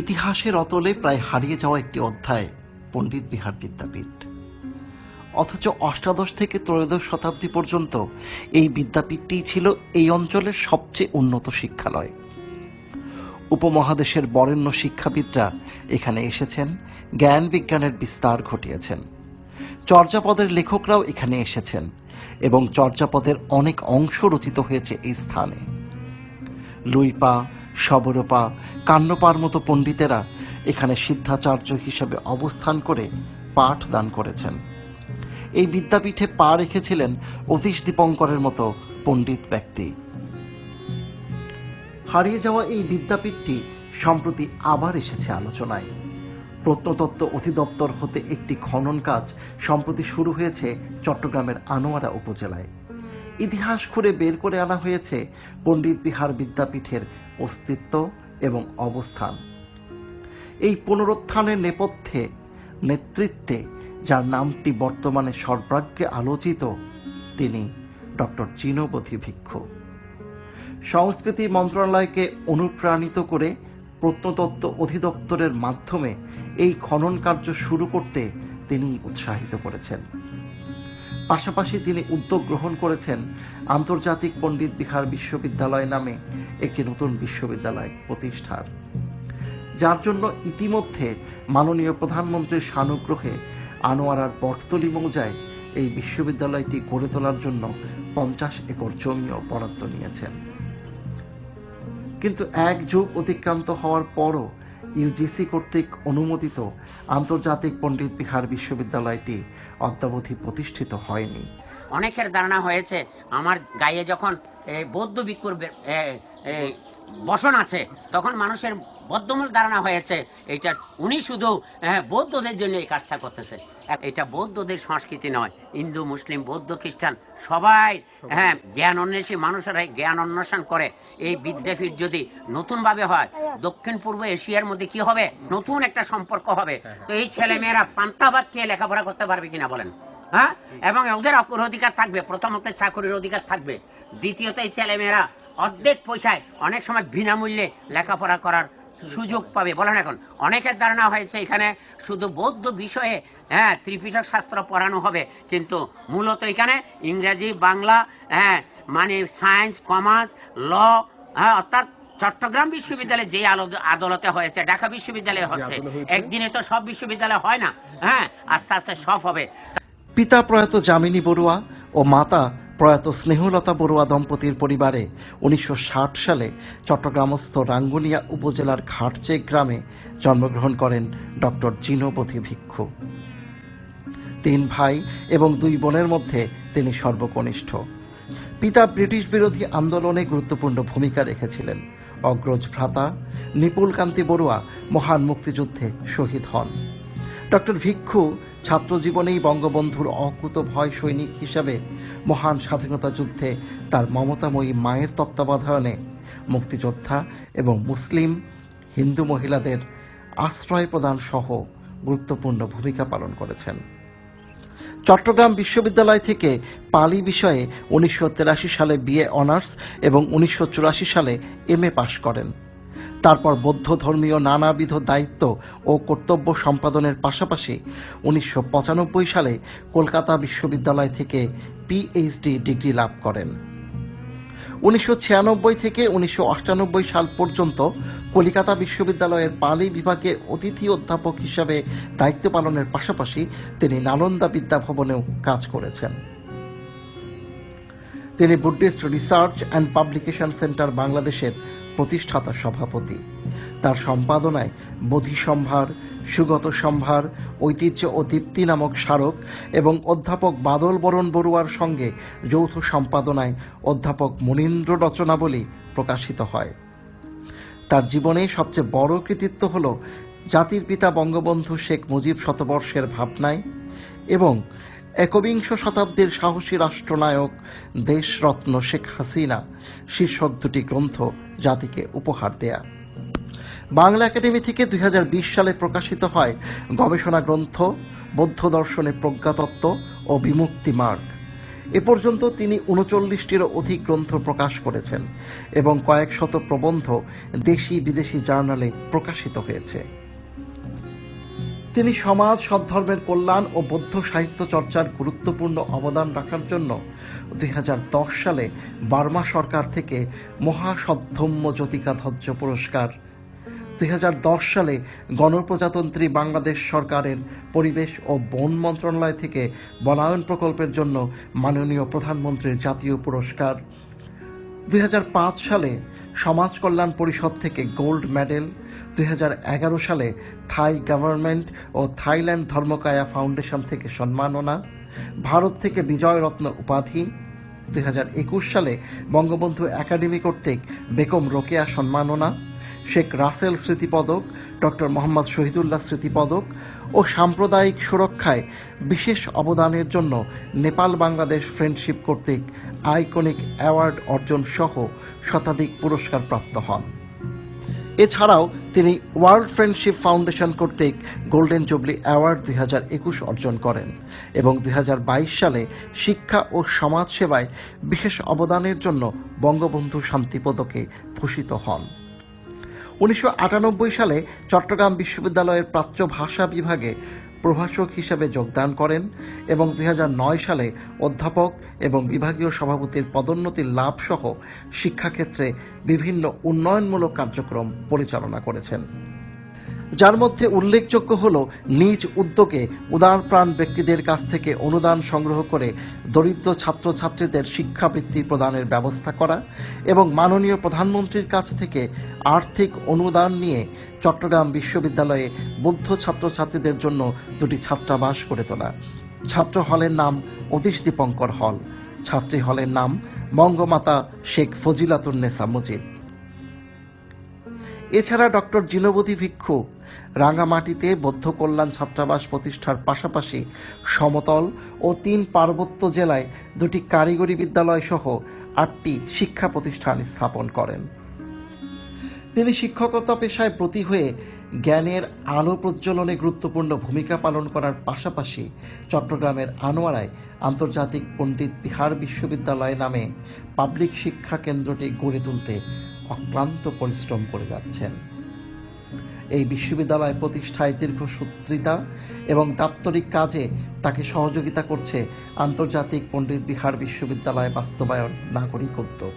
ইতিহাসের অতলে প্রায় হারিয়ে যাওয়া একটি অধ্যায়, পণ্ডিত বিহার বিদ্যাপীঠ। অথচ অষ্টাদশ থেকে ত্রয়োদশ শতাব্দী পর্যন্ত এই বিদ্যাপীঠটি ছিল এই অঞ্চলের সবচেয়ে উন্নত শিক্ষালয়। উপমহাদেশের বরেণ্য শিক্ষাবিদরা এখানে এসেছেন, জ্ঞান বিজ্ঞানের বিস্তার ঘটিয়েছেন। চর্যাপদের লেখকরাও এখানে এসেছেন এবং চর্যাপদের অনেক অংশ রচিত হয়েছে এই স্থানে। লুইপা সবরপা, কান্নপার মতো পণ্ডিতেরা এখানে সিদ্ধাচার্য হিসেবে অবস্থান করে পাঠ দান করেছেন। এই বিদ্যাপীঠে পা রেখেছিলেন অতীশ দীপঙ্করের মতো পণ্ডিত ব্যক্তি। হারিয়ে যাওয়া এই বিদ্যাপীঠটি সম্প্রতি আবার এসেছে আলোচনায়। প্রত্নতত্ত্ব অধিদপ্তর হতে একটি খনন কাজ সম্প্রতি শুরু হয়েছে চট্টগ্রামের আনোয়ারা উপজেলায়। ইতিহাস খুঁড়ে বের করে আনা হয়েছে পণ্ডিত বিহার বিদ্যাপীঠের অস্তিত্ব এবং অবস্থান। এই পুনরুত্থানের নেপথ্যে, নেতৃত্বে, যার নামটি বর্তমানে সর্বাগ্রে আলোচিত, তিনি ডক্টর চিনবধি ভিক্ষু। সংস্কৃতি মন্ত্রণালয়কে অনুপ্রাণিত করে প্রত্নতত্ত্ব অধিদপ্তরের মাধ্যমে এই খনন কার্য শুরু করতে তিনি উৎসাহিত করেছেন। পাশাপাশি তিনি উদ্যোগ গ্রহণ করেছেন আন্তর্জাতিক পণ্ডিত বিহার বিশ্ববিদ্যালয় নামে একটি নতুন বিশ্ববিদ্যালয় প্রতিষ্ঠার। যার জন্য ইতিমধ্যে মাননীয় প্রধানমন্ত্রীর সানুগ্রহে আনোয়ারার বটতলি মৌজায় এই বিশ্ববিদ্যালয়টি গড়ে তোলার জন্য পঞ্চাশ একর জমিও বরাদ্দ নিয়েছেন। কিন্তু এক যুগ অতিক্রান্ত হওয়ার পরও ইউজিসি কর্তৃক অনুমোদিত আন্তর্জাতিক পণ্ডিত বিহার বিশ্ববিদ্যালয়টি অদ্যাবধি প্রতিষ্ঠিত হয়নি। অনেকের ধারণা হয়েছে, আমার গায়ে যখন বৌদ্ধ ভিক্ষুর বসন আছে। তখন মানুষের বদ্ধমূল ধারণা হয়েছে এটা উনি শুধু হ্যাঁ, বৌদ্ধদের জন্য এই কাজটা করতেছে। এটা বৌদ্ধদের সংস্কৃতি নয় হিন্দু মুসলিম বৌদ্ধ খ্রিস্টান সবাই হ্যাঁ জ্ঞান অন্বেষী মানুষেরাই জ্ঞান অন্বেষণ করে। এই বিদ্যাপীঠ যদি নতুনভাবে হয় দক্ষিণ পূর্ব এশিয়ার মধ্যে কি হবে? নতুন একটা সম্পর্ক হবে। তো এই ছেলে মেয়েরা পান্তাবাদ খেয়ে লেখাপড়া করতে পারবে কিনা বলেন? হ্যাঁ? এবং ওদের অকুর অধিকার থাকবে প্রথমত চাকরির অধিকার থাকবে। দ্বিতীয়ত এই ছেলেমেয়েরা অর্ধেক পয়সায় অনেক সময় বিনামূল্যে লেখাপড়া করার সুযোগ পাবে। বলেন এখন অনেকের ধারণা হয়েছে এখানে শুধু বৌদ্ধ বিষয়ে হ্যাঁ ত্রিপিটক শাস্ত্র পড়ানো হবে কিন্তু মূলত এখানে ইংরেজি বাংলা হ্যাঁ মানে সায়েন্স কমার্স ল হ্যাঁ অর্থাৎ চট্টগ্রাম বিশ্ববিদ্যালয়ে যে আলো- আদালতে হয়েছে ঢাকা বিশ্ববিদ্যালয়ে হচ্ছে। একদিনে তো সব বিশ্ববিদ্যালয় হয় না হ্যাঁ আস্তে আস্তে সব হবে। পিতা প্রয়াত যামিনী বড়ুয়া ও মাতা প্রয়াত স্নেহলতা বড়ুয়া দম্পতির পরিবারে উনিশশো ষাট সালে চট্টগ্রামস্থ রাঙ্গুনিয়া উপজেলার ঘাটচে গ্রামে জন্মগ্রহণ করেন ডক্টর জিনবধি ভিক্ষু। তিন ভাই এবং দুই বোনের মধ্যে তিনি সর্বকনিষ্ঠ। পিতা ব্রিটিশ বিরোধী আন্দোলনে গুরুত্বপূর্ণ ভূমিকা রেখেছিলেন। অগ্রজ ভ্রাতা নিপুল কান্তি বড়ুয়া মহান মুক্তিযুদ্ধে শহীদ হন। ডক্টর ভিক্ষু ছাত্র জীবনেই বঙ্গবন্ধুর অকুত ভয় সৈনিক হিসাবে মহান স্বাধীনতা যুদ্ধে তার মমতাময়ী মায়ের তত্ত্বাবধানে মুক্তিযোদ্ধা এবং মুসলিম, হিন্দু মহিলাদের আশ্রয় প্রদান সহ গুরুত্বপূর্ণ ভূমিকা পালন করেছেন। চট্টগ্রাম বিশ্ববিদ্যালয় থেকে পালি বিষয়ে উনিশশো সালে বিএ অনার্স এবং উনিশশো চুরাশি সালে এম এ পাশ করেন। তারপর বৌদ্ধ ধর্মীয় নানাবিধ দায়িত্ব ও কর্তব্য সম্পাদনের পাশাপাশি উনিশশো পঁচানব্বই সালে কলকাতা বিশ্ববিদ্যালয় থেকে পিএইচডি ডিগ্রি লাভ করেন। উনিশশো ছিয়ানব্বই থেকে উনিশশো আটানব্বই সাল পর্যন্ত কলিকাতা বিশ্ববিদ্যালয়ের পালি বিভাগে অতিথি অধ্যাপক হিসাবে দায়িত্ব পালনের পাশাপাশি তিনি নালন্দা বিদ্যাভবনেও কাজ করেছেন। তিনি Buddhist research and publication centre বাংলাদেশের প্রতিষ্ঠাতা সভাপতি। তার সম্পাদনায় বোধি সম্ভার সুগত সম্ভার ঐতিহ্য ও দীপ্তি নামক স্মারক এবং অধ্যাপক বাদল বরণ বড়ুয়ার সঙ্গে যৌথ সম্পাদনায় অধ্যাপক মনীন্দ্র রচনাবলী প্রকাশিত হয়। তার জীবনে সবচেয়ে বড় কৃতিত্ব হল জাতির পিতা বঙ্গবন্ধু শেখ মুজিব শতবর্ষের ভাবনায় এবং একবিংশ শতাব্দীর সাহসী রাষ্ট্রনায়ক দেশরত্ন শেখ হাসিনা শীর্ষক দুটি গ্রন্থ জাতিকে উপহার দেয়া। বাংলা একাডেমি থেকে দুই হাজার বিশ সালে প্রকাশিত হয় গবেষণা গ্রন্থ, বৌদ্ধ দর্শনে প্রজ্ঞাতত্ত্ব ও বিমুক্তি মার্গ। এ পর্যন্ত তিনি উনচল্লিশটিরও অধিক গ্রন্থ প্রকাশ করেছেন এবং কয়েক শত প্রবন্ধ দেশি বিদেশি জার্নালে প্রকাশিত হয়েছে। তিনি সমাজ সদ্ধর্মের কল্যাণ ও বৌদ্ধ সাহিত্য চর্চার গুরুত্বপূর্ণ অবদান রাখার জন্য দুই হাজার দশ সালে বার্মা সরকার থেকে মহাসদ্ধম্য জ্যোতিকাধ্বজ পুরস্কার। দুই হাজার দশ সালে গণপ্রজাতন্ত্রী বাংলাদেশ সরকারের পরিবেশ ও বন মন্ত্রণালয় থেকে বনায়ন প্রকল্পের জন্য মাননীয় প্রধানমন্ত্রীর জাতীয় পুরস্কার। দুই হাজার পাঁচ সালে সমাজ কল্যাণ পরিষদ থেকে গোল্ড মেডেল দুই হাজার এগারো সালে থাই গভর্নমেন্ট ও থাইল্যান্ড ধর্মকায়া ফাউন্ডেশন থেকে সম্মাননা, ভারত থেকে বিজয় রত্ন উপাধি দুই হাজার একুশ সালে বঙ্গবন্ধু একাডেমি কর্তৃক বেগম রোকেয়া সম্মাননা, শেখ রাসেল স্মৃতিপদক, ডক্টর মোহাম্মদ শহীদুল্লাহ স্মৃতিপদক ও সাম্প্রদায়িক সুরক্ষায় বিশেষ অবদানের জন্য নেপাল বাংলাদেশ ফ্রেন্ডশিপ কর্তৃক আইকনিক অ্যাওয়ার্ড অর্জন সহ শতাধিক পুরস্কার প্রাপ্ত হন। এছাড়াও তিনি ওয়ার্ল্ড ফ্রেন্ডশিপ ফাউন্ডেশন কর্তৃক গোল্ডেন জুবলি অ্যাওয়ার্ড দুই হাজার একুশ অর্জন করেন এবং দুই হাজার বাইশ সালে শিক্ষা ও সমাজ সেবায় বিশেষ অবদানের জন্য বঙ্গবন্ধু শান্তি পদকে ভূষিত হন। উনিশশো আটানব্বই সালে চট্টগ্রাম বিশ্ববিদ্যালয়ের প্রাচ্য ভাষা বিভাগে প্রভাষক হিসাবে যোগদান করেন এবং দু হাজার নয় সালে অধ্যাপক এবং বিভাগীয় সভাপতির পদোন্নতি লাভসহ শিক্ষাক্ষেত্রে বিভিন্ন উন্নয়নমূলক কার্যক্রম পরিচালনা করেছেন। যার মধ্যে উল্লেখযোগ্য হল নিজ উদ্যোগে উদারপ্রাণ ব্যক্তিদের কাছ থেকে অনুদান সংগ্রহ করে দরিদ্র ছাত্রছাত্রীদের শিক্ষাবৃত্তি প্রদানের ব্যবস্থা করা এবং মাননীয় প্রধানমন্ত্রীর কাছ থেকে আর্থিক অনুদান নিয়ে চট্টগ্রাম বিশ্ববিদ্যালয়ে বৌদ্ধ ছাত্রছাত্রীদের জন্য দুটি ছাত্রাবাস গড়ে তোলা। ছাত্র হলের নাম অতীশ দীপঙ্কর হল। ছাত্রী হলের নাম বঙ্গমাতা শেখ ফজিলাতুন্নেসা মুজিব। এছাড়া ডক্টর জিনবতী ভিক্ষু রাঙামাটিতে বৌদ্ধ কল্যাণ ছাত্রাবাস প্রতিষ্ঠার পাশাপাশি সমতল ও তিন পার্বত্য জেলায় দুটি কারিগরি বিদ্যালয় সহ আটটি শিক্ষা প্রতিষ্ঠান স্থাপন করেন। তিনি শিক্ষকতা পেশায় প্রতি হয়ে জ্ঞানের আলো প্রজ্বলনে গুরুত্বপূর্ণ ভূমিকা পালন করার পাশাপাশি চট্টগ্রামের আনোয়ারায় আন্তর্জাতিক পণ্ডিত বিহার বিশ্ববিদ্যালয় নামে পাবলিক শিক্ষা কেন্দ্রটি গড়ে তুলতে অক্লান্ত পরিশ্রম করে যাচ্ছেন। এই বিশ্ববিদ্যালয় প্রতিষ্ঠায় দীর্ঘসূত্রিতা এবং দাপ্তরিক কাজে তাকে সহযোগিতা করছে আন্তর্জাতিক পণ্ডিত বিহার বিশ্ববিদ্যালয় বাস্তবায়ন নাগরিক উদ্যোগ।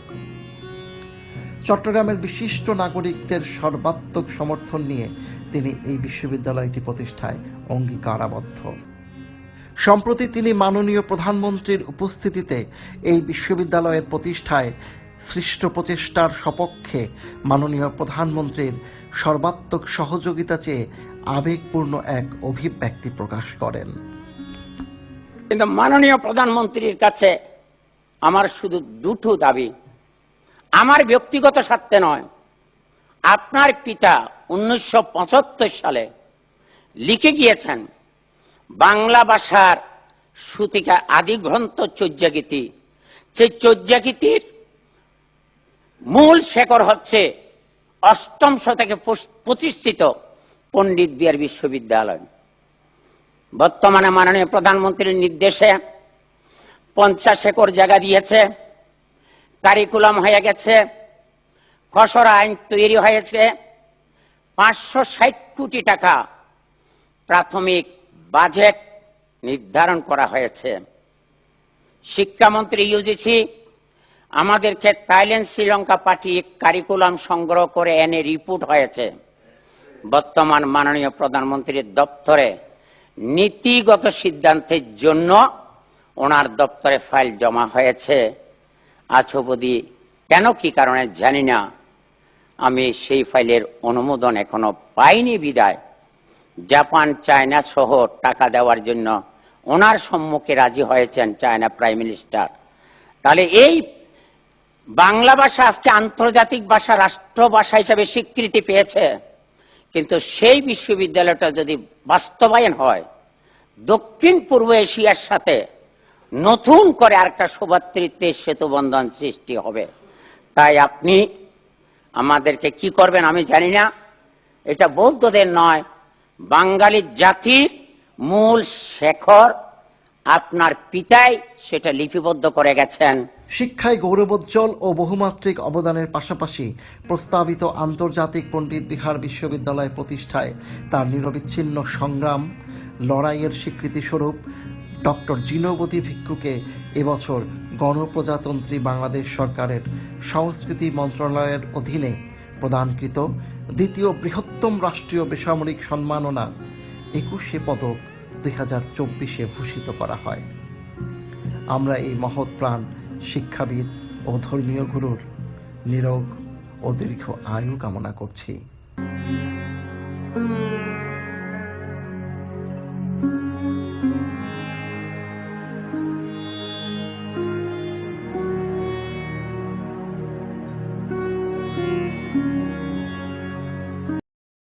চট্টগ্রামের বিশিষ্ট নাগরিকদের সর্বাত্মক সমর্থন নিয়ে তিনি এই বিশ্ববিদ্যালয়টি প্রতিষ্ঠায় অঙ্গীকারাবদ্ধ। সম্প্রতি তিনি মাননীয় প্রধানমন্ত্রীর উপস্থিতিতে এই বিশ্ববিদ্যালয়ের প্রতিষ্ঠায় সৃষ্ট প্রচেষ্টার সপক্ষে মাননীয় প্রধানমন্ত্রীর সর্বাত্মক সহযোগিতা চেয়ে আবেগপূর্ণ এক অভিব্যক্তি প্রকাশ করেন। কিন্তু মাননীয় প্রধানমন্ত্রীর কাছে আমার শুধু দুটো দাবি। আমার ব্যক্তিগত স্বার্থে নয়, আপনার পিতা উনিশশো পঁচাত্তর সালে লিখে গিয়েছেন বাংলা ভাষার সুতিকা আদি গ্রন্থ চর্যাগীতি সেই চর্যাগীতির মূল শেকড় হচ্ছে অষ্টম শতকে প্রতিষ্ঠিত পণ্ডিত বিহার বিশ্ববিদ্যালয়। বর্তমানে মাননীয় প্রধানমন্ত্রীর নির্দেশে পঞ্চাশ একর জায়গা দিয়েছে, কারিকুলাম হয়ে গেছে, খসড়া আইন তৈরি হয়েছে, পাঁচশো ষাট কোটি টাকা প্রাথমিক বাজেট নির্ধারণ করা হয়েছে। শিক্ষামন্ত্রী ইউজিসি, আমাদেরকে থাইল্যান্ড, শ্রীলঙ্কা পাঠিয়ে কারিকুলাম সংগ্রহ করে এনে রিপোর্ট হয়েছে। বর্তমান মাননীয় প্রধানমন্ত্রীর দপ্তরে নীতিগত সিদ্ধান্তের জন্য ওনার দপ্তরে ফাইল জমা হয়েছে। আছবদি কেন কি কারণে জানি না। আমি সেই ফাইলের অনুমোদন এখনও পাইনি বিদায়। জাপান, চায়না সহ টাকা দেওয়ার জন্য ওনার সম্মুখে রাজি হয়েছেন চায়না প্রাইম মিনিস্টার। তাহলে এই বাংলা ভাষা আজকে আন্তর্জাতিক ভাষা, রাষ্ট্র ভাষা হিসাবে স্বীকৃতি পেয়েছে। কিন্তু সেই বিশ্ববিদ্যালয়টা যদি বাস্তবায়ন হয়, দক্ষিণ পূর্ব এশিয়ার সাথে নতুন করে আরেকটা সৌভাতৃত্বের সেতু বন্ধন সৃষ্টি হবে। তাই আপনি আমাদেরকে কি করবেন আমি জানি না। এটা বৌদ্ধদের নয় বাঙালি জাতির মূল শেখর আপনার পিতাই সেটা লিপিবদ্ধ করে গেছেন। শিক্ষায় গৌরবোজ্জ্বল ও বহুমাত্রিক অবদানের পাশাপাশি প্রস্তাবিত আন্তর্জাতিক পণ্ডিত বিহার বিশ্ববিদ্যালয় প্রতিষ্ঠায় তার নিরবিচ্ছিন্ন সংগ্রাম, লড়াইয়ের স্বীকৃতিস্বরূপ ডক্টর জিনবতী ভিক্ষুকে এবছর গণপ্রজাতন্ত্রী বাংলাদেশ সরকারের সংস্কৃতি মন্ত্রণালয়ের অধীনে প্রদানকৃত দ্বিতীয় বৃহত্তম রাষ্ট্রীয় বেসামরিক সম্মাননা একুশে পদক দুই হাজার চব্বিশে ভূষিত করা হয়। আমরা এই মহৎ প্রাণ শিক্ষাবিদ ও ধর্মীয় গুরুর নিরোগ ও দীর্ঘ আয়ু কামনা করছি।